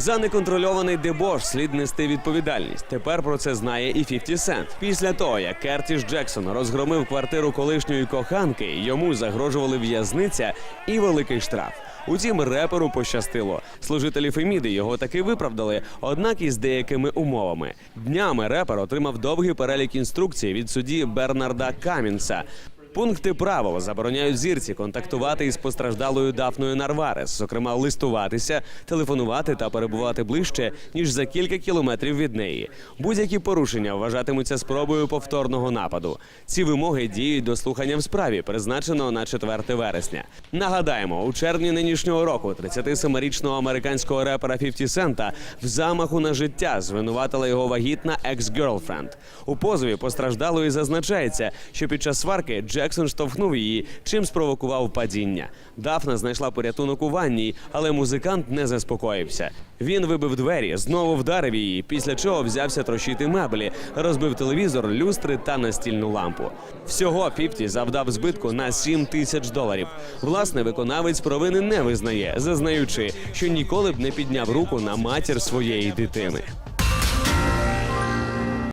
За неконтрольований дебош слід нести відповідальність. Тепер про це знає і 50 Cent. Після того, як Кертіс Джексон розгромив квартиру колишньої коханки, йому загрожували в'язниця і великий штраф. Утім, реперу пощастило. Служителі Феміди його таки виправдали, однак із деякими умовами. Днями репер отримав довгий перелік інструкцій від судді Бернарда Камінса. Пункти правил забороняють зірці контактувати із постраждалою Дафною Нарварес, зокрема листуватися, телефонувати та перебувати ближче ніж за кілька кілометрів від неї. Будь-які порушення вважатимуться спробою повторного нападу. Ці вимоги діють до слухання в справі, призначеного на 4 вересня. Нагадаємо, у червні нинішнього року 37-річного американського репера 50 Сента в замаху на життя звинуватила його вагітна екс-герлфренд. У позові постраждалої зазначається, що під час сварки Джексон штовхнув її, чим спровокував падіння. Дафна знайшла порятунок у ванній, але музикант не заспокоївся. Він вибив двері, знову вдарив її, після чого взявся трощити меблі, розбив телевізор, люстри та настільну лампу. Всього 50 завдав збитку на 7 тисяч доларів. Власне, виконавець провини не визнає, зазнаючи, що ніколи б не підняв руку на матір своєї дитини.